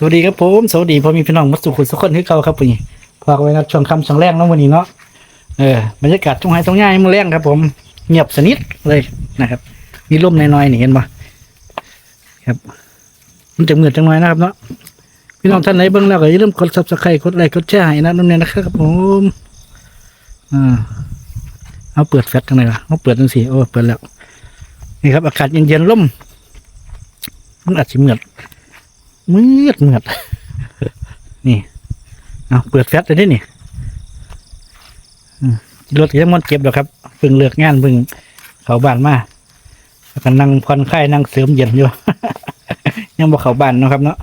สวัสดีครับผมสวัสดีพ่อมีพี่น้องมาสู่คุณสุขคนที่เก่าครับพี่ฝากไว้นะช่วงคำช่วงแรกเนาะวันนี้เนาะเออบรรยากาศช่วงไฮช่วงง่ายมือแรงครับ ผมเงียบสนิทเลยนะครับ มีลมน้อยๆนี่เห็นปะครับ มันจะเหมือนจังหน่อยนะครับเนาะพี่น้องท่านไหนเบิ่งแล้วก็อย่าลืมกดซับสไครต์กดไลค์กดแชร์ให้นะน้องเนี่ยนะครับผมอ่าเอาเปิดแฟลชกันเลยล่ะเอาเปิดจังสิโอ้เปิดแล้วนี่ครับ อากาศเย็นๆลมมันอาจจะเหมือน มืดมืดนี่เอาเปิดแฟลชเลยเด้นี่รถยังมันเก็บดอกครับเพิ่งเลือกงานเพิ่งเขาบ้านมาแล้วก็นั่งผ่อนคลายนั่งเสริมเย็นอยู่ ยังบอกเขาบ้านนะครับ เนาะ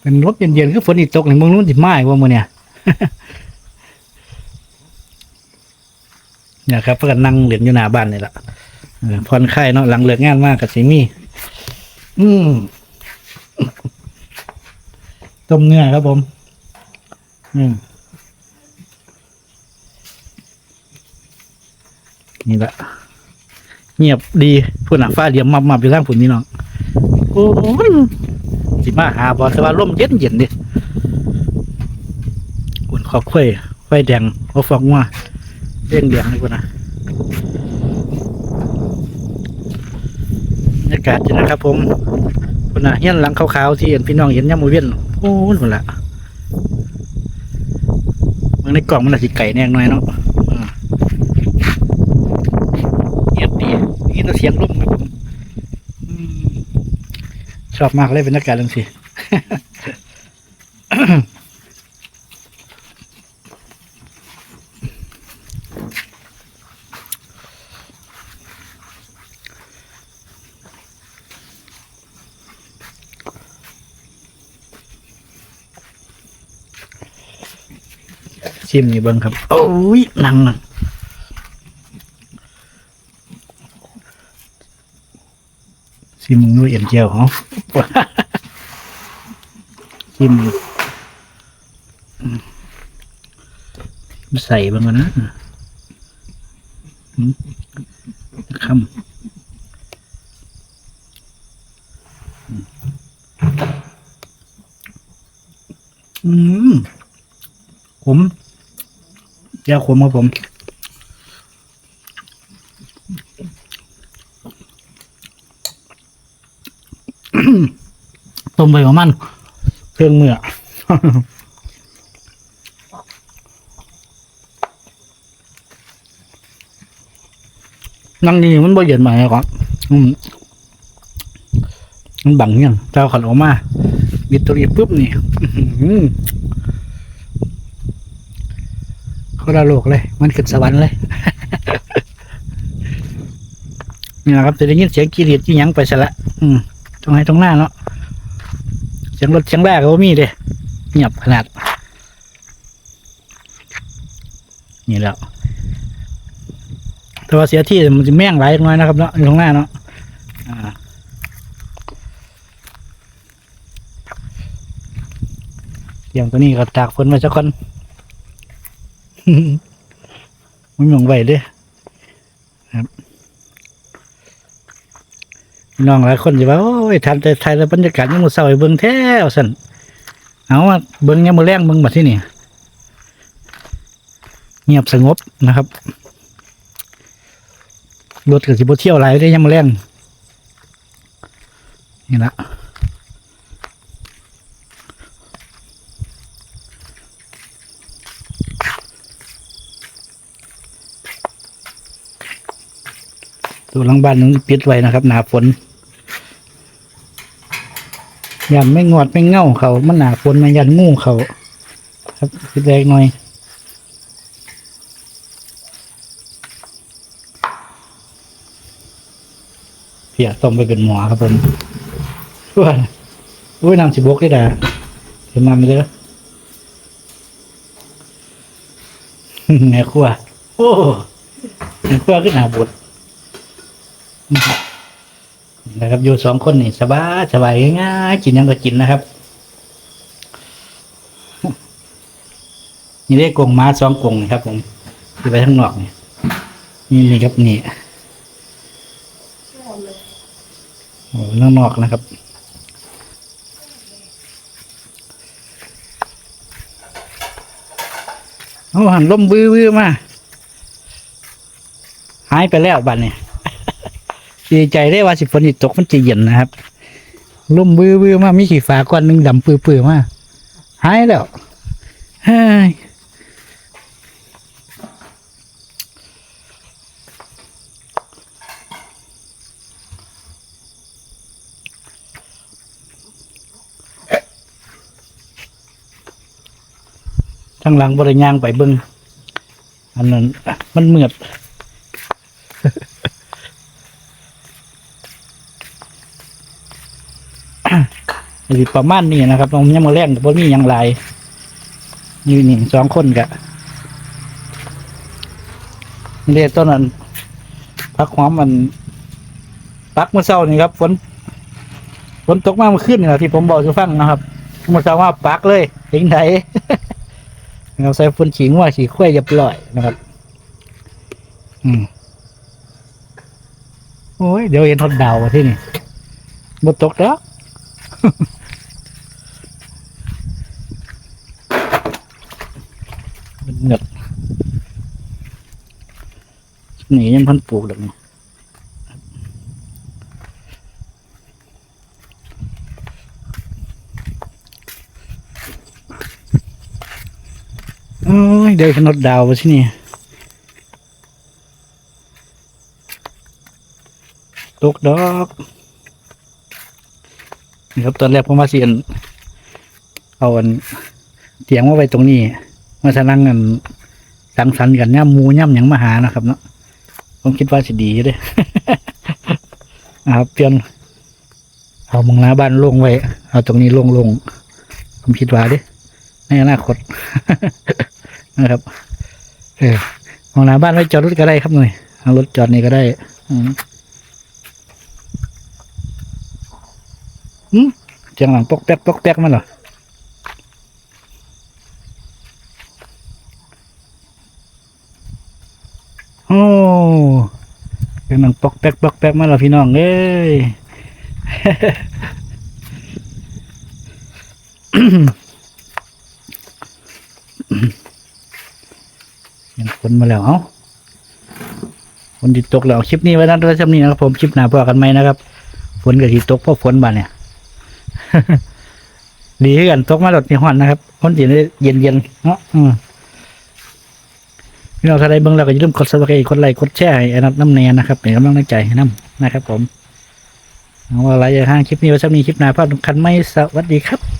เป็นรถเย็นๆคือฝนอีกตกในเมืองนู้นจิมาอีกว่ามือเนี่ยเนี่ยครับเพื่อนนั่งเหรียญอยู่หน้าบ้านนี่แหละเออผ่อนคลายเนาะหลังเลิกงานมากกับสิมีอืม ต้มเนื้อครับผมอืมนี่แหละเงียบดีพุ่นอะฟ้าเดียมมับมับอยู่ข้างผุนนี่น้องโอ้ยสิมาหาบอสว่าร่มเย็นเย็นดิอุ่นขอค่อยค่อยแดงเขาฟองว่าเร่งแดงเลยพุ่นนะบรรยากาศดีนะครับผมพุ่นน่ะเฮียนหลังขาวๆที่เห็นพี่น้องเห็นย่ำมือเวียน อ้หมดละเมืองในกล่องมันอาจจะไก่แน่หน่อยเนาะเงียบดีนี่แต่เสียงลมครับผมชอบมากเลยเป็นนักกาศจังสิ ชิมนี่เบิ้งครับ โอ้ยนังนังชิมนู่นเอ็นเจียวเหรอชิมใส่บ้างนะคำอืมผม แก้วขมครับผม ต้มไปของมันเครื่องเมื่อนั่งนี่มันบ่เย็นมาไงก่อนอืมมันบังยังเจ้าขันออกมาบิดตัวนี้ปุ๊บนี่ อื้อหือ คนละโลกเลย มันขึ้นสวรรค์เลย นี่แหละครับจะได้ยินเสียงกีรีดที่ยังไปซะละอืมตรงไหนตรงหน้าเนาะเสียงรถเสียงแรกก็มีเด้เงียบขนาด นี่แล้วแต่ว่าเสียที่มันจะแม่งไหลายน้อยนะครับเนาะตรงหน้าเนาะอ่าเสียงตัวนี้ก็ตากฝนมาสักคน มันหงไหวเด้ครับน้องหลายคนจะว่าโอ้ยทันแต่ไทยแล้วบรรยากาศยังมือเศร้าให้เบิ่งแท้สันเอาว่าเบิ่งยังมือแรงเบิ่งมาที่นี่เงียบสงบนะครับรถกับสิบเที่ยวหลายได้ยังมือแรงนี่ละ ตัวหลังบ้านนึงปิดไว้นะครับ หนาฝนยันไม่งอดไม่เง่าเขามันหนาฝนมันยันงูเขาครับปิดแรงหน่อยเพียต้มไปเป็นหมอครับผมว้าอุ้ยน้ำสิบกได้ด่าเห็นน้ำไปเลยแม่ครัวโอ้แม่ครัวขึ้นหนาบด นะครับนอยู่สองคนนี่สบายสบายง่ายกินยังก็กินนะครับ นี่ได้กงม้าสองกงนะครับ ผมที่ไปทั้งนอกเนี่นี่นี่ครับนี่โอ้นอกนอกนะครับโอ้หันล้มวื้อมาหายไปแล้วบัดเนี่ย ดีใจได้ว่าสิฝนสิตกมันจะเย็นนะครับลมวื้อวื้อมามีขี้ฟ้าก้อนหนึ่งดำปื้อๆมาหายแล้วฮ้ยทางหลังบริยางไปเบิ้งอันนั้นมันเหมือด สิประมาณนี้นะครับผมยังมาแรงกับพวกนี้ยังหลายอยู่นี่งสองคนกะเรียต้นนั้นพักหอมมันปักเมื่อเช้านี่ครับฝนฝนตกมาเมื่อคืนนี่แหละที่ผมบอกจะฟังนะครับเมื่อเช้าว่าปักเลยทิ้งไทยเราใส่ฝนฉีงว่าฉีข้วยเรียบร้อยนะครับ อืมโอ้ยเดี๋ยวเห็นทอดดาวที่นี่บตกแล้ว มัน เหงือกหนียังพันปลูกแบบนี้โอ้ยเดี๋ยวขนดดาวไปที่นี่ตกดอกนี่ครับตอนแรกผมมาเสียนเอาอันเตียงมาไว้ตรงนี้ มาสนั่งกันสังสรรค์กันย่ำมูย่ำหยังมาหานะครับ เนาะผมคิดว่าสิดีเด้นะครับเปลี่ยนเอามองหน้าบ้านลงไว้ เอาตรงนี้ลงลงผมคิดว่าด้ในอนาคตนะครับ เออมองหน้าบ้านไว้จอดรถก็ได้ครับหน่อยเอารถจอดนี่ก็ได้ อืมเสียงหลังปอกแป๊กปอกแป๊กมาเหรอ อ้กำลังปอกแป๊กปอกแป๊กมาแล้วพี่น้องเอ้ยยังฝนมาแล้วเอ้าฝนติดตกแล้วคลิปนี้ไว้นั้นไว้จำนี้นะครับผมคลิปหน้าพอกันไหมนะครับฝนกับที่ตกเพราะฝนบานเนี่ยดีขึ้กันตกมาหลดที่ห้อนนะครับฝนจีนเย็นเย็นๆเนาะอืม พี่น้องท่านใดเบิ่งแล้วก็อย่าลืมกด subscribe กดไลค์กดแชร์ไอ้นับน้ำแนนนะครับเป็นกำลังใจให้น้ำนะครับ ผมเอาอะไรอย่าห้างคลิปนี้ไว้สักนี้คลิปหน้าพสำคัญไม่สวัสดีครับ